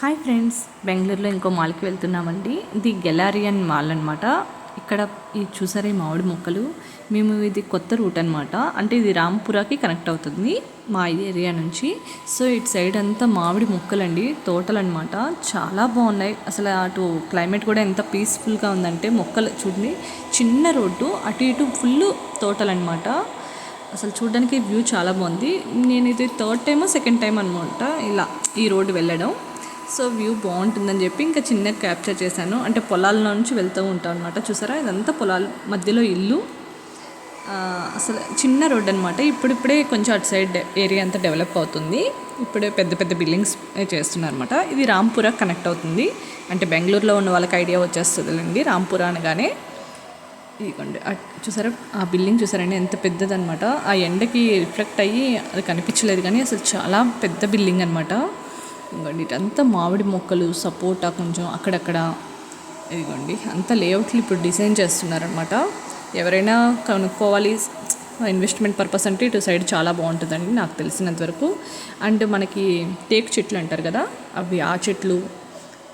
Hi friends బెంగళూరులో ఇంకో మాల్కి వెళ్తున్నామండి. ఇది గెలారియన్ మాల్ అనమాట ఇక్కడ ఈ చూసారే ఈ మామిడి మొక్కలు. మేము ఇది కొత్త రూట్ అనమాట అంటే ఇది రాంపురాకి కనెక్ట్ అవుతుంది మా ఏరియా నుంచి. సో ఇటు సైడ్ అంతా మామిడి మొక్కలండి తోటలు అనమాట చాలా బాగున్నాయి. అసలు అటు క్లైమేట్ కూడా ఎంత పీస్ఫుల్గా ఉందంటే మొక్కలు చూడండి. చిన్న రోడ్డు అటు ఇటు ఫుల్ తోటలు అనమాట అసలు చూడడానికి వ్యూ చాలా బాగుంది. నేను ఇది థర్డ్ టైమో సెకండ్ టైం అనమాట ఇలా ఈ రోడ్డు వెళ్ళడం. సో వ్యూ బాగుంటుందని చెప్పి ఇంకా చిన్న క్యాప్చర్ చేశాను. అంటే పొలాల్లో నుంచి వెళ్తూ ఉంటాం అనమాట చూసారా? ఇదంతా పొలాల మధ్యలో ఇల్లు. అసలు చిన్న రోడ్ అనమాట ఇప్పుడిప్పుడే కొంచెం అటు సైడ్ ఏరియా అంతా డెవలప్ అవుతుంది. ఇప్పుడే పెద్ద పెద్ద బిల్డింగ్స్ చేస్తున్నారన్నమాట ఇది రాంపురా కనెక్ట్ అవుతుంది. అంటే బెంగళూరులో ఉన్న వాళ్ళకి ఐడియా వచ్చేస్తుందిలేండి రాంపురా అనగానే. ఇదిగోండి. అట్ చూసారా? ఆ బిల్డింగ్ చూసారండి? ఎంత పెద్దదనమాట ఆ ఎండకి రిఫ్లెక్ట్ అయ్యి అది కనిపించలేదు కానీ అసలు చాలా పెద్ద బిల్డింగ్ అనమాట ఇదిగోండి ఇటంతా మామిడి మొక్కలు సపోటా కొంచెం అక్కడక్కడ ఇదిగోండి అంత లేఅవుట్లు ఇప్పుడు డిజైన్ చేస్తున్నారనమాట ఎవరైనా కనుక్కోవాలి ఇన్వెస్ట్మెంట్ పర్పస్ అంటే ఇటు సైడ్ చాలా బాగుంటుందండి నాకు తెలిసినంత వరకు. అండ్ మనకి టేక్ చెట్లు అంటారు కదా అవి ఆ చెట్లు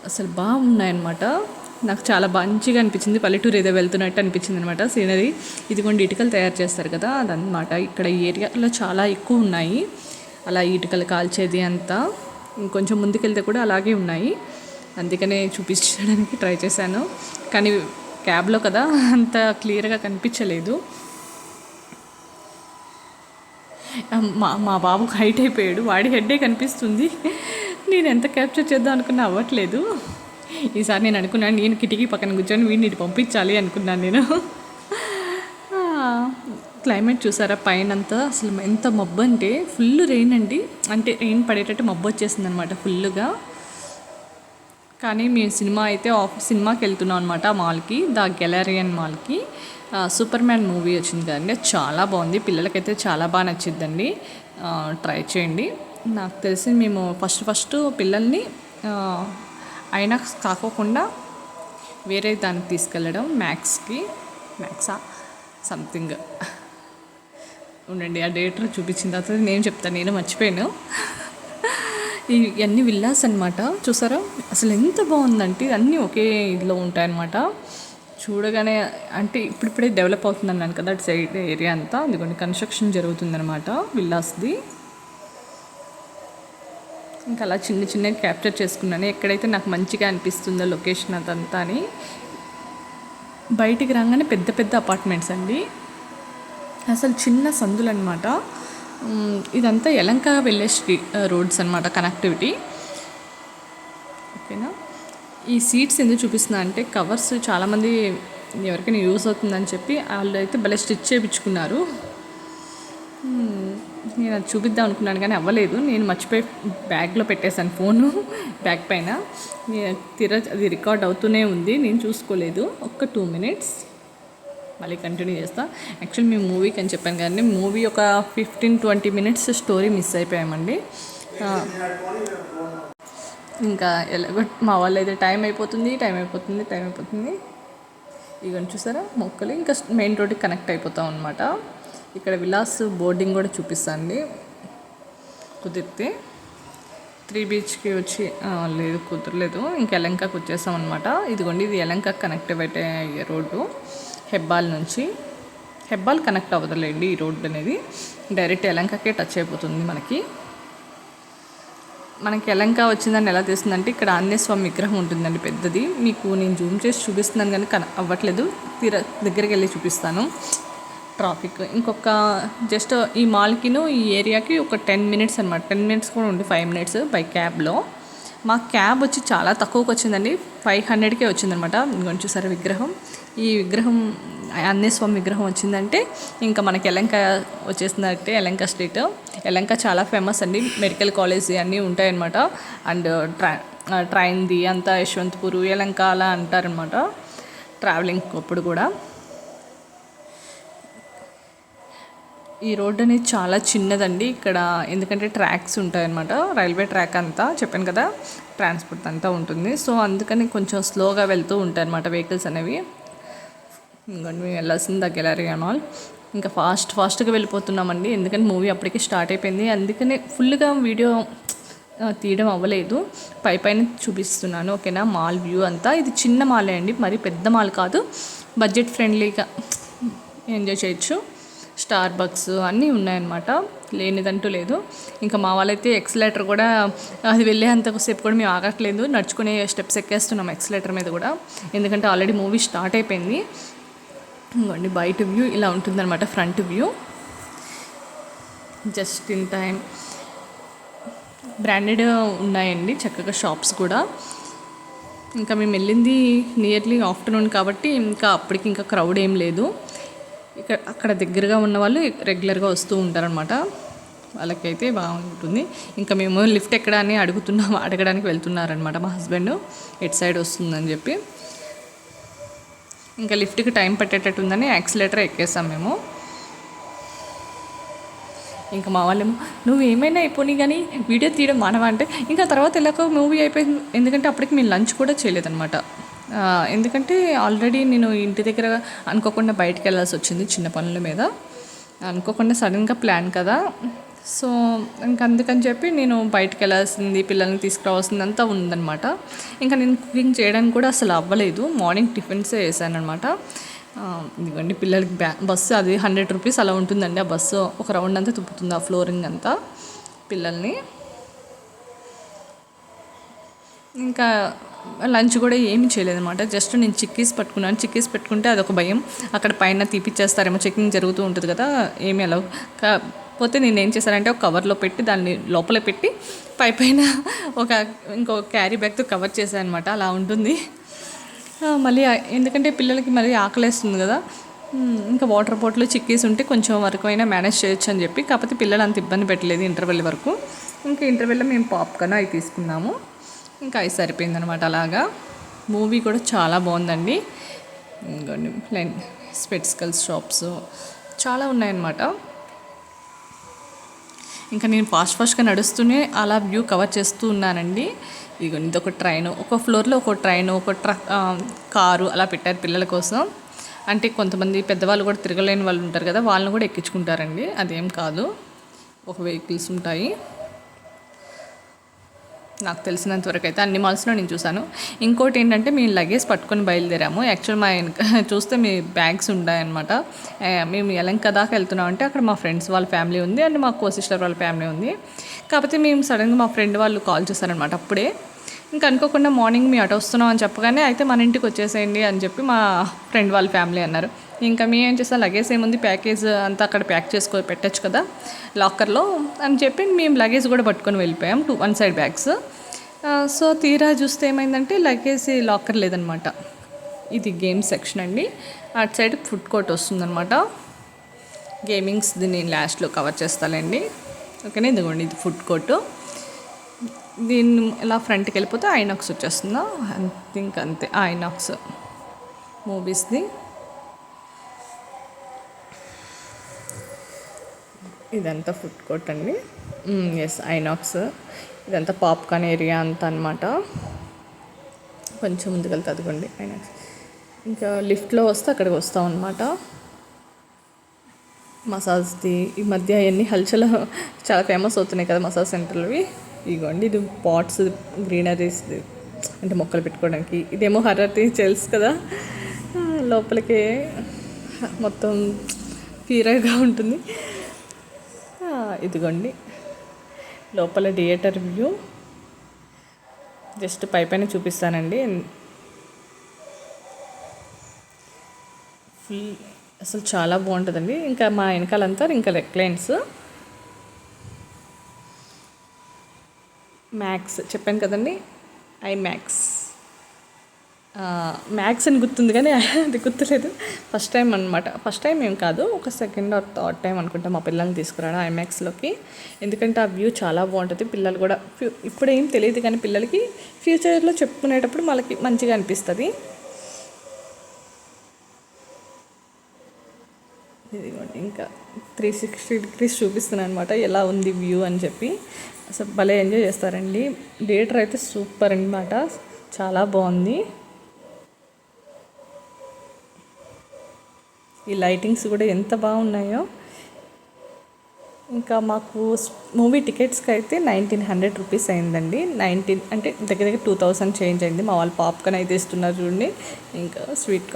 అసలు బాగున్నాయన్నమాట నాకు చాలా మంచిగా అనిపించింది పల్లెటూరు ఏదో వెళ్తున్నట్టు అనిపించింది అనమాట సీనరీ ఇదిగోండి ఇటుకలు తయారు చేస్తారు కదా అదనమాట ఇక్కడ ఈ ఏరియాలో చాలా ఎక్కువ ఉన్నాయి. అలా ఇటుకలు కాల్చేది అంతా. ఇంకొంచెం ముందుకెళ్తే కూడా అలాగే ఉన్నాయి. అందుకనే చూపించడానికి ట్రై చేశాను. కానీ క్యాబ్లో కదా అంత క్లియర్గా కనిపించలేదు. మా మా బాబు హైట్ అయిపోయాడు. వాడి హెడ్డే కనిపిస్తుంది. నేను ఎంత క్యాప్చర్ చేద్దాం అనుకున్నా అవ్వట్లేదు. ఈసారి నేను అనుకున్నాను నేను కిటికీ పక్కన కూర్చొని వీడిని పంపించాలి అనుకున్నాను నేను. క్లైమేట్ చూసారా? పైన అంతా అసలు ఎంత మబ్బు అంటే ఫుల్ రెయిన్ అండి. అంటే రెయిన్ పడేటట్టు మబ్బు వచ్చేసింది అనమాట ఫుల్గా కానీ మేము సినిమా అయితే ఆఫ్ సినిమాకి వెళ్తున్నాం అనమాట మాల్కి ద గెలారియన్ మాల్కి. సూపర్ మ్యాన్ మూవీ వచ్చింది కదండి అది చాలా బాగుంది. పిల్లలకైతే చాలా బాగా నచ్చిద్దండి. ట్రై చేయండి. నాకు తెలిసి మేము ఫస్ట్ ఫస్ట్ పిల్లల్ని అయినా ఐనాక్స్ కాకోకుండా వేరే దానికి తీసుకెళ్ళడం మ్యాథ్స్కి మ్యాథ్సా సంథింగ్. ఉండండి ఆ డేటర్ చూపించిన తర్వాత నేను చెప్తాను నేను మర్చిపోయాను. ఇవన్నీ విల్లాస్ అనమాట చూసారా? అసలు ఎంత బాగుందంటే అన్నీ ఒకే ఇదిలో ఉంటాయన్నమాట. చూడగానే అంటే ఇప్పుడిప్పుడే డెవలప్ అవుతుంది అన్నాను కదా అటు సైడ్ ఏరియా అంతా. ఇదిగోండి కన్స్ట్రక్షన్ జరుగుతుందన్నమాట విల్లాస్ది. ఇంకా అలా చిన్న చిన్న క్యాప్చర్ చేసుకున్నాను. ఎక్కడైతే నాకు మంచిగా అనిపిస్తుందో లొకేషన్ అదంతా అని. బయటికి రాగానే పెద్ద పెద్ద అపార్ట్మెంట్స్ అండి. అసలు చిన్న సందులు అనమాట ఇదంతా యలంక వెళ్ళే స్ట్రీట్ రోడ్స్ అనమాట కనెక్టివిటీ. ఓకేనా? ఈ సీట్స్ ఎందుకు చూపిస్తున్నా అంటే కవర్స్ చాలామంది ఎవరికైనా యూస్ అవుతుందని చెప్పి వాళ్ళు అయితే భలే స్టిచ్ చేయించుకున్నారు. నేను అది చూపిద్దాం అనుకున్నాను కానీ అవ్వలేదు. నేను మర్చిపోయి బ్యాగ్లో పెట్టేశాను ఫోను బ్యాగ్ పైన. తిర అది రికార్డ్ అవుతూనే ఉంది. నేను చూసుకోలేదు. ఒక్క టూ మినిట్స్. మళ్ళీ కంటిన్యూ చేస్తా. యాక్చువల్లీ మేము మూవీకి అని చెప్పాను కానీ మూవీ ఒక fifteen twenty minutes story miss అయిపోయామండి. ఇంకా ఎలాగో మా వాళ్ళు అయితే టైం అయిపోతుంది టైం అయిపోతుంది టైం అయిపోతుంది. ఇవన్నీ చూసారా మొక్కలు ఇంకా మెయిన్ రోడ్కి కనెక్ట్ అయిపోతాం అనమాట ఇక్కడ విలాస్ బోర్డింగ్ కూడా చూపిస్తాండి కుదిరితే త్రీ బీచ్కి వచ్చి లేదు కుదరలేదు. ఇంకా ఎలంకకు వచ్చేసాం అనమాట ఇదిగోండి ఇది ఎలంకకు కనెక్ట్ అయ్యే రోడ్డు. హెబ్బాల్ నుంచి. హెబ్బాల్ కనెక్ట్ అవ్వదులేండి ఈ రోడ్డు అనేది. డైరెక్ట్ ఎలంకకే టచ్ అయిపోతుంది మనకి. మనకి ఎలంక వచ్చిందని ఎలా తెలుస్తుందంటే ఇక్కడ ఆంజనేయ స్వామి విగ్రహం ఉంటుందండి పెద్దది. మీకు నేను జూమ్ చేసి చూపిస్తున్నాను కానీ కన అవ్వట్లేదు. తీర దగ్గరికి వెళ్ళి చూపిస్తాను. ట్రాఫిక్. ఇంకొక జస్ట్ ఈ మాల్కిను ఈ ఏరియాకి ఒక టెన్ మినిట్స్ అనమాట టెన్ మినిట్స్ కూడా ఉంది ఫైవ్ మినిట్స్ బై క్యాబ్లో. మా క్యాబ్ వచ్చి చాలా తక్కువకి వచ్చిందండి. ఫైవ్ హండ్రెడ్కే వచ్చిందనమాట. ఇంకొని చూసారు విగ్రహం. ఈ విగ్రహం ఆంజనేయ స్వామి విగ్రహం వచ్చిందంటే ఇంకా మనకి ఎలంక వచ్చేసిందంటే ఎలంక స్ట్రీట్. ఎలంక చాలా ఫేమస్ అండి. మెడికల్ కాలేజ్ అన్నీ ఉంటాయన్నమాట. అండ్ ట్రా ట్రైన్ది అంతా యశ్వంత్పూర్ ఎలంక అలా అంటారనమాట ట్రావెలింగ్ అప్పుడు కూడా. ఈ రోడ్ అనేది చాలా చిన్నదండి. ఇక్కడ ఎందుకంటే ట్రాక్స్ ఉంటాయన్నమాట. రైల్వే ట్రాక్ అంతా చెప్పాను కదా ట్రాన్స్పోర్ట్ అంతా ఉంటుంది. సో అందుకని కొంచెం స్లోగా వెళ్తూ ఉంటాయి అనమాట వెహికల్స్ అనేవి. ఇంకోటి మేము వెళ్ళాల్సింది దగ్గర మాల్ ఇంకా ఫాస్ట్ ఫాస్ట్గా వెళ్ళిపోతున్నామండి. ఎందుకంటే మూవీ అప్పటికే స్టార్ట్ అయిపోయింది. అందుకనే ఫుల్గా వీడియో తీయడం అవ్వలేదు. పై పైన చూపిస్తున్నాను ఓకేనా? మాల్ వ్యూ అంతా. ఇది చిన్న మాలే అండి మరి పెద్ద మాల్ కాదు. బడ్జెట్ ఫ్రెండ్లీగా ఎంజాయ్ చేయొచ్చు. స్టార్ బక్స్ అన్నీ ఉన్నాయన్నమాట. లేనిదంటూ లేదు. ఇంకా మా వాళ్ళైతే ఎక్సలేటర్ కూడా అది వెళ్ళే అంతసేపు కూడా మేము ఆగట్లేదు. నడుచుకునే స్టెప్స్ ఎక్కేస్తున్నాం ఎక్సలేటర్ మీద కూడా. ఎందుకంటే ఆల్రెడీ మూవీ స్టార్ట్ అయిపోయింది. ఇంకోండి బయట వ్యూ ఇలా ఉంటుందన్నమాట front view just in time branded ఉన్నాయండి చక్కగా షాప్స్ కూడా. ఇంకా మేము వెళ్ళింది నియర్లీ ఆఫ్టర్నూన్ కాబట్టి ఇంకా అప్పటికి ఇంకా క్రౌడ్ ఏం లేదు. ఇక్కడ అక్కడ దగ్గరగా ఉన్న వాళ్ళు రెగ్యులర్గా వస్తూ ఉంటారనమాట వాళ్ళకైతే బాగుంటుంది. ఇంకా మేము లిఫ్ట్ ఎక్కడ అని అడుగుతున్నాం అడగడానికి వెళ్తున్నారనమాట మా హస్బెండ్. ఎటు సైడ్ వస్తుందని చెప్పి. ఇంకా లిఫ్ట్కి టైం పట్టేటట్టు ఉందని యాక్సిలేటర్ ఎక్కేసాం మేము. ఇంకా మా వాళ్ళేమో నువ్వు ఏమైనా అయిపోయి కానీ వీడియో తీయడం మానవా? అంటే ఇంకా తర్వాత ఎలాగో మూవీ అయిపోయింది. ఎందుకంటే అప్పటికి మేము లంచ్ కూడా చేయలేదన్నమాట. ఎందుకంటే ఆల్రెడీ నేను ఇంటి దగ్గర అనుకోకుండా బయటికి వెళ్ళాల్సి వచ్చింది చిన్న పనుల మీద. అనుకోకుండా సడన్గా ప్లాన్ కదా. సో ఇంకా అందుకని చెప్పి నేను బయటకు వెళ్ళాల్సింది పిల్లల్ని తీసుకురావాల్సింది అంతా ఉందన్నమాట. ఇంకా నేను కుకింగ్ చేయడానికి కూడా అసలు అవ్వలేదు. మార్నింగ్ టిఫిన్సే వేసాను అనమాట ఇదిగోండి పిల్లలకి బ్యా బస్సు అది హండ్రెడ్ రూపీస్ అలా ఉంటుందండి ఆ బస్సు. ఒక రౌండ్ అంతా తిప్పుతుంది ఆ ఫ్లోరింగ్ అంతా పిల్లల్ని. ఇంకా లంచ్ కూడా ఏమీ చేయలేదన్నమాట. జస్ట్ నేను చిక్కీస్ పట్టుకున్నాను. చిక్కీస్ పెట్టుకుంటే అదొక భయం. అక్కడ పైన తీపిచ్చేస్తారేమో చెకింగ్ జరుగుతూ ఉంటుంది కదా ఏమీ అలా. కాకపోతే నేను ఏం చేశానంటే ఒక కవర్లో పెట్టి దాన్ని లోపల పెట్టి పై పైన ఒక ఇంకో క్యారీ బ్యాగ్తో కవర్ చేశాను అనమాట అలా ఉంటుంది. మళ్ళీ ఎందుకంటే పిల్లలకి మళ్ళీ ఆకలేస్తుంది కదా. ఇంకా వాటర్ బాటిల్ చిక్కీస్ ఉంటే కొంచెం వరకు అయినా మేనేజ్ చేయొచ్చు అని చెప్పి. కాకపోతే పిల్లలు అంత ఇబ్బంది పెట్టలేదు ఇంటర్వెల్ వరకు. ఇంకా ఇంటర్వెల్లో మేము పాప్కార్న్ అవి తీసుకున్నాము. ఇంకా అవి సరిపోయిందనమాట అలాగా. మూవీ కూడా చాలా బాగుందండి. ఇంకోండి లైన్ స్పెట్స్కల్ షాప్స్ చాలా ఉన్నాయన్నమాట. ఇంకా నేను ఫాస్ట్ ఫాస్ట్గా నడుస్తూనే అలా వ్యూ కవర్ చేస్తూ ఉన్నానండి. ఇదిగో ఇది ఒక ట్రైన్. ఒక ఫ్లోర్లో ఒక ట్రైన్ ఒక ట్రక్ కారు అలా పెట్టారు పిల్లల కోసం. అంటే కొంతమంది పెద్దవాళ్ళు కూడా తిరగలేని వాళ్ళు ఉంటారు కదా వాళ్ళని కూడా ఎక్కించుకుంటారండి. అదేం కాదు. ఒక వెహికల్స్ ఉంటాయి. నాకు తెలిసినంత వరకు అయితే అన్ని మాల్స్లో నేను చూశాను. ఇంకోటి ఏంటంటే మేము లగేజ్ పట్టుకొని బయలుదేరాము. యాక్చువల్ మా చూస్తే మీ బ్యాగ్స్ ఉన్నాయన్నమాట. మేము ఎలంక దాకా వెళ్తున్నాం అంటే అక్కడ మా ఫ్రెండ్స్ వాళ్ళ ఫ్యామిలీ ఉంది అండ్ మా కో సిస్టర్ వాళ్ళ ఫ్యామిలీ ఉంది. కాకపోతే మేము సడన్గా మా ఫ్రెండ్ వాళ్ళు కాల్ చేశారనమాట అప్పుడే. ఇంకా అనుకోకుండా మార్నింగ్ మీ అటు వస్తున్నాం అని చెప్పగానే అయితే మన ఇంటికి వచ్చేసేయండి అని చెప్పి మా ఫ్రెండ్ వాళ్ళ ఫ్యామిలీ అన్నారు. ఇంకా మేము ఏం చేస్తాం లగేజ్ ఏముంది? ప్యాకేజ్ అంతా అక్కడ ప్యాక్ చేసుకో పెట్టచ్చు కదా? లాకర్లో అని చెప్పి మేము లగేజ్ కూడా పట్టుకొని వెళ్ళిపోయాం two one side bags so తీరా చూస్తే ఏమైందంటే లగేజ్ లాకర్ లేదనమాట. ఇది గేమ్ సెక్షన్ అండి. అటు సైడ్ ఫుడ్ కోర్ట్ వస్తుందన్నమాట గేమింగ్స్ దీన్ని లాస్ట్లో కవర్ చేస్తానండి. ఓకేనా? ఇదిగోండి ఇది ఫుడ్ కోర్టు దీన్ని ఇలా ఫ్రంట్కి వెళ్ళిపోతే ఐనాక్స్ వచ్చేస్తుందా? అంతే ఇంకా అంతే. ఐనాక్స్ మూవీస్ది ఇదంతా ఫుడ్ కోర్ట్ అండి. ఎస్ ఐనాక్స్ ఇదంతా పాప్కార్న్ ఏరియా అంతా అనమాట కొంచెం ముందుకెళ్తే అదిగోండి ఐనాక్స్ ఇంకా లిఫ్ట్లో వస్తే అక్కడికి వస్తాం అనమాట మసాజ్ది ఈ మధ్య ఎన్ని హల్చల్ చాలా ఫేమస్ అవుతున్నాయి కదా మసాజ్ సెంటర్లవి. ఇగోండి ఇది పాట్స్ గ్రీనరీస్ అంటే మొక్కలు పెట్టుకోవడానికి. ఇదేమో హర్రతి తెలుసు కదా. లోపలికే లోపలికి మొత్తం పీరగా ఉంటుంది. ఇదిగోండి. లోపల థియేటర్ వ్యూ. జస్ట్ పై పైన చూపిస్తానండి. ఫుల్ అసలు చాలా బాగుంటుందండి. ఇంకా మా వెనకాలంతా ఇంకా రెక్లైన్స్ మ్యాక్స్ చెప్పాను కదండి. ఐ మ్యాక్స్ మ్యాథ్స్ అని గుర్తుంది కానీ అది గుర్తులేదు. ఫస్ట్ టైం అనమాట ఫస్ట్ టైం ఏం కాదు ఒక సెకండ్ ఆర్ థర్డ్ టైం అనుకుంటా మా పిల్లల్ని తీసుకురాడు ఐమాక్స్లోకి ఎందుకంటే ఆ వ్యూ చాలా బాగుంటుంది. పిల్లలు కూడా ఫ్యూ ఇప్పుడు ఏం తెలియదు కానీ పిల్లలకి ఫ్యూచర్లో చెప్పుకునేటప్పుడు వాళ్ళకి మంచిగా అనిపిస్తుంది. ఇదిగోండి ఇంకా త్రీ సిక్స్టీ డిగ్రీస్ చూపిస్తున్నాను అనమాట ఎలా ఉంది వ్యూ అని చెప్పి. అసలు భలే ఎంజాయ్ చేస్తారండి. థియేటర్ అయితే సూపర్ అనమాట చాలా బాగుంది. ఈ లైటింగ్స్ కూడా ఎంత బాగున్నాయో. ఇంకా మాకు మూవీ టికెట్స్కి అయితే నైన్టీన్ హండ్రెడ్ రూపీస్ అయిందండి. నైన్టీన్ అంటే దగ్గర దగ్గర టూ థౌసండ్ చేంజ్ అయింది. మా వాళ్ళు పాప్కార్న్ అయితే ఇస్తున్నారు చూడండి. ఇంకా sweet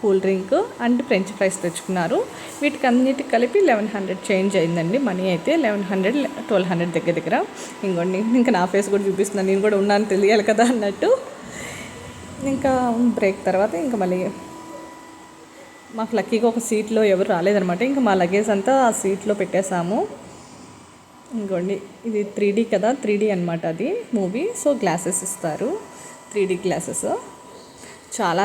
cool drink and french fries తెచ్చుకున్నారు. వీటికి అన్నిటికి కలిపి లెవెన్ హండ్రెడ్ చేంజ్ అయిందండి. మనీ అయితే లెవెన్ హండ్రెడ్ ట్వెల్వ్ హండ్రెడ్ దగ్గర దగ్గర. ఇంకోండి ఇంకా నా ఫేస్ కూడా చూపిస్తున్నాను నేను కూడా ఉన్నాను తెలియాలి కదా అన్నట్టు. ఇంకా బ్రేక్ తర్వాత ఇంకా మళ్ళీ మాకు లక్కీగా ఒక సీట్లో ఎవరు రాలేదనమాట ఇంకా మా లగేజ్ అంతా ఆ సీట్లో పెట్టేశాము. ఇంకోండి ఇది త్రీ డీ కదా త్రీ డీ అనమాట అది మూవీ. సో గ్లాసెస్ ఇస్తారు. Three D glasses. చాలా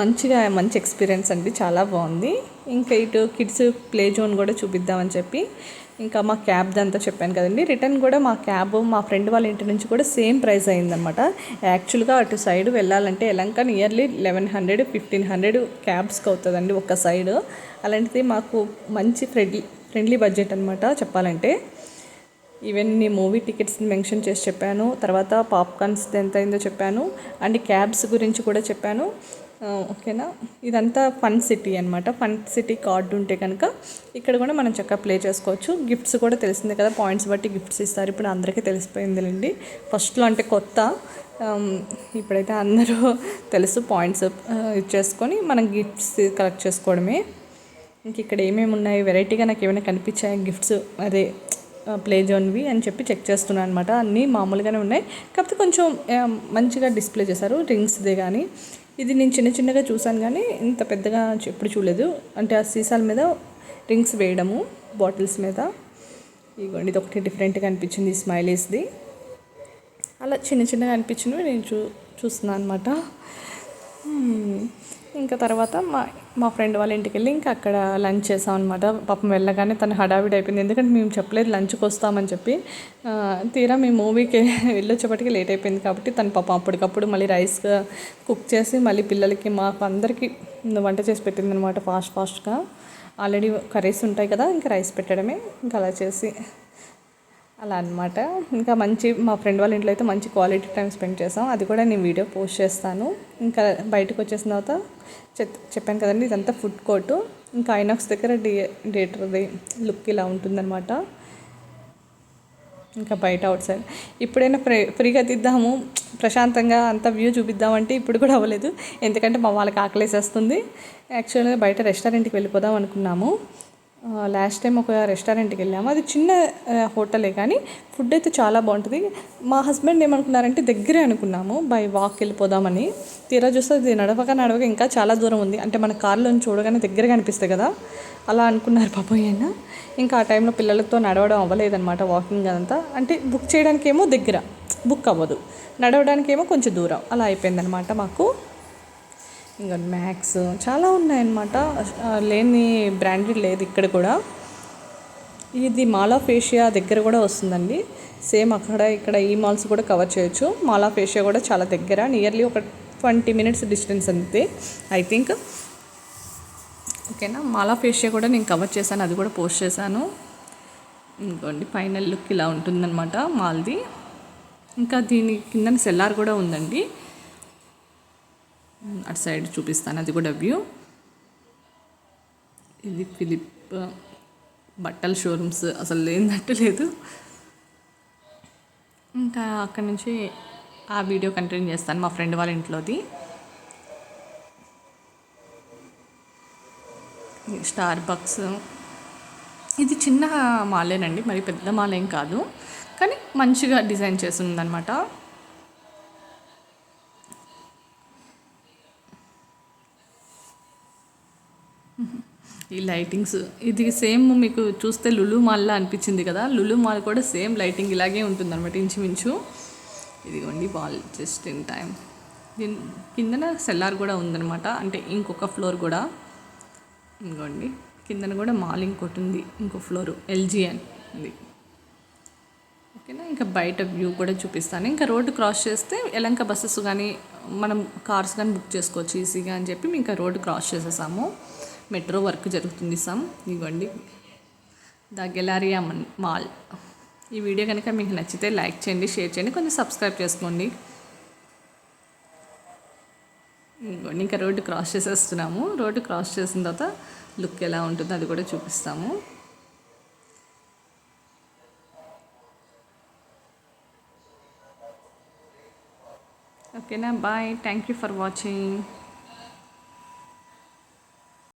మంచిగా మంచి ఎక్స్పీరియన్స్ అండి. చాలా బాగుంది. ఇంకా ఇటు కిడ్స్ ప్లే జోన్ కూడా చూపిద్దామని చెప్పి. ఇంకా మా క్యాబ్ అంతా చెప్పాను కదండి. రిటర్న్ కూడా మా క్యాబ్ మా ఫ్రెండ్ వాళ్ళ ఇంటి నుంచి కూడా సేమ్ ప్రైస్ అయిందనమాట యాక్చువల్గా అటు సైడ్ వెళ్ళాలంటే ఎలంక nearly eleven hundred fifteen hundred క్యాబ్స్కి అవుతుందండి ఒక సైడ్ అలాంటిది మాకు మంచి ఫ్రెండ్లీ ఫ్రెండ్లీ బడ్జెట్ అనమాట చెప్పాలంటే. ఇవన్నీ మూవీ టికెట్స్ని మెన్షన్ చేసి చెప్పాను. తర్వాత పాప్కార్న్స్ ఎంత అయిందో చెప్పాను. అండ్ క్యాబ్స్ గురించి కూడా చెప్పాను. ఓకేనా ఇదంతా ఫన్ సిటీ అనమాట ఫన్ సిటీ కార్డు ఉంటే కనుక ఇక్కడ కూడా మనం చక్కగా ప్లే చేసుకోవచ్చు. గిఫ్ట్స్ కూడా తెలిసిందే కదా పాయింట్స్ బట్టి గిఫ్ట్స్ ఇస్తారు. ఇప్పుడు అందరికీ తెలిసిపోయిందిలేండి. ఫస్ట్లో అంటే కొత్త. ఇప్పుడైతే అందరూ తెలుసు పాయింట్స్ ఇచ్చేసుకొని మనం గిఫ్ట్స్ కలెక్ట్ చేసుకోవడమే. ఇంక ఇక్కడ ఏమేమి ఉన్నాయి? వెరైటీగా నాకు ఏమైనా కనిపించాయి? గిఫ్ట్స్ అదే ప్లే జోన్వి అని చెప్పి చెక్ చేస్తున్నాను అనమాట అన్నీ మామూలుగానే ఉన్నాయి. కాకపోతే కొంచెం మంచిగా డిస్ప్లే చేశారు. రింగ్స్దే కానీ ఇది నేను చిన్న చిన్నగా చూశాను కానీ ఇంత పెద్దగా ఎప్పుడు చూడలేదు. అంటే ఆ సీసాల మీద రింగ్స్ వేయడము బాటిల్స్ మీద. ఇదిగోండి ఇది ఒకటి డిఫరెంట్గా అనిపించింది స్మైలీస్ది అలా చిన్న చిన్నగా అనిపించినవి నేను చూ చూస్తున్నాను అనమాట ఇంకా తర్వాత మా మా ఫ్రెండ్ వాళ్ళ ఇంటికి వెళ్ళి ఇంకా అక్కడ లంచ్ చేసాం అనమాట పాపం వెళ్ళగానే తను హడావిడి అయిపోయింది. ఎందుకంటే మేము చెప్పలేదు లంచ్కి వస్తామని చెప్పి. తీరా మేము మూవీకి వెళ్ళొచ్చేపటికి లేట్ అయిపోయింది కాబట్టి తను పాపం అప్పటికప్పుడు మళ్ళీ రైస్ కుక్ చేసి మళ్ళీ పిల్లలకి మాకు అందరికీ వంట చేసి పెట్టింది అనమాట ఫాస్ట్ ఫాస్ట్గా. ఆల్రెడీ కర్రీస్ ఉంటాయి కదా ఇంకా రైస్ పెట్టడమే. ఇంకా అలా చేసి అలా అన్నమాట. ఇంకా మంచి మా ఫ్రెండ్ వాళ్ళ ఇంట్లో అయితే మంచి క్వాలిటీ టైం స్పెండ్ చేసాం అది కూడా నేను వీడియో పోస్ట్ చేస్తాను. ఇంకా బయటకు వచ్చేసిన తర్వాత చెప్ చెప్పాను కదండి ఇదంతా ఫుడ్ కోర్టు. ఇంకా ఐనాక్స్ దగ్గర డి థియేటర్ది లుక్ ఇలా ఉంటుందన్నమాట. ఇంకా బయట అవుట్ సైడ్. ఇప్పుడైనా ఫ్రీ ఫ్రీగా తీద్దాము ప్రశాంతంగా అంత వ్యూ చూపిద్దామంటే ఇప్పుడు కూడా అవ్వలేదు. ఎందుకంటే మా వాళ్ళకి ఆకలేసేస్తుంది. యాక్చువల్గా బయట రెస్టారెంట్కి వెళ్ళిపోదాం అనుకున్నాము. లాస్ట్ టైం ఒక రెస్టారెంట్కి వెళ్ళాము. అది చిన్న హోటలే కానీ ఫుడ్ అయితే చాలా బాగుంటుంది. మా హస్బెండ్ ఏమనుకున్నారంటే దగ్గరే అనుకున్నాము బై వాక్ వెళ్ళిపోదామని. తీరా చూస్తే అది నడవక నడవక ఇంకా చాలా దూరం ఉంది. అంటే మన కార్లో చూడగానే దగ్గరగా అనిపిస్తుంది కదా. అలా అనుకున్నారు పాపం ఆయన ఇంకా ఆ టైంలో పిల్లలతో నడవడం అవ్వలేదన్నమాట వాకింగ్ అదంతా. అంటే బుక్ చేయడానికి ఏమో దగ్గర బుక్ అవ్వదు. నడవడానికి ఏమో కొంచెం దూరం. అలా అయిపోయిందనమాట మాకు. ఇంకా మ్యాక్స్ చాలా ఉన్నాయన్నమాట. లేని బ్రాండెడ్ లేదు ఇక్కడ కూడా. ఇది మాల్ ఆఫ్ ఏషియా దగ్గర కూడా వస్తుందండి. సేమ్ అక్కడ ఇక్కడ ఈ మాల్స్ కూడా కవర్ చేయొచ్చు. మాల్ ఆఫ్ ఏషియా కూడా చాలా దగ్గర నియర్లీ ఒక ట్వంటీ మినిట్స్ డిస్టెన్స్ అంతే ఐ థింక్ ఓకేనా? మాల్ ఆఫ్ ఏషియా కూడా నేను కవర్ చేశాను అది కూడా పోస్ట్ చేశాను. ఇంకోండి ఫైనల్ లుక్ ఇలా ఉంటుందన్నమాట మాల్ది ఇంకా దీని కింద సెల్లార్ కూడా ఉందండి. అటు సైడ్ చూపిస్తాను. అది కూడా వ్యూ. ఇది ఫిలిప్ బట్టల షోరూమ్స్. అసలు లేనట్టు లేదు. ఇంకా అక్కడి నుంచి ఆ వీడియో కంటిన్యూ చేస్తాను మా ఫ్రెండ్ వాళ్ళ ఇంట్లోది. స్టార్ బక్స్ ఇది చిన్న మాలేనండి మరి పెద్ద మాలేం ఏం కాదు. కానీ మంచిగా డిజైన్ చేసి ఉందన్నమాట. ఈ లైటింగ్స్ ఇది సేమ్ మీకు చూస్తే లులు మాల్లా అనిపించింది కదా. లులు మాల్ కూడా సేమ్ లైటింగ్ ఇలాగే ఉంటుంది అనమాట ఇంచుమించు. ఇదిగోండి వాల్ జస్ట్ ఇన్ టైం దీని కిందన సెల్లార్ కూడా ఉందనమాట అంటే ఇంకొక ఫ్లోర్ కూడా. ఇంకోండి కిందన కూడా మాల్ ఇంకోటి ఉంది. ఇంకో ఫ్లోర్ ఎల్జీ అని ఉంది. ఓకేనా? ఇంకా బయట వ్యూ కూడా చూపిస్తాను. ఇంకా రోడ్డు క్రాస్ చేస్తే ఎలంక బస్సెస్ కానీ మనం కార్స్ కానీ బుక్ చేసుకోవచ్చు ఈజీగా అని చెప్పి ఇంకా రోడ్డు క్రాస్ చేసేసాము. మెట్రో వర్క్ జరుగుతుంది సమ్. ఇదిగోండి ద గెలారియా మాల్. ఈ వీడియో కనుక మీకు నచ్చితే లైక్ చేయండి షేర్ చేయండి కొంచెం సబ్స్క్రైబ్ చేసుకోండి. ఇదిగోండి ఇంకా రోడ్డు క్రాస్ చేసేస్తున్నాము. రోడ్డు క్రాస్ చేసిన తర్వాత లుక్ ఎలా ఉంటుందో అది కూడా చూపిస్తాము. ఓకేనా? Bye. Thank you for watching.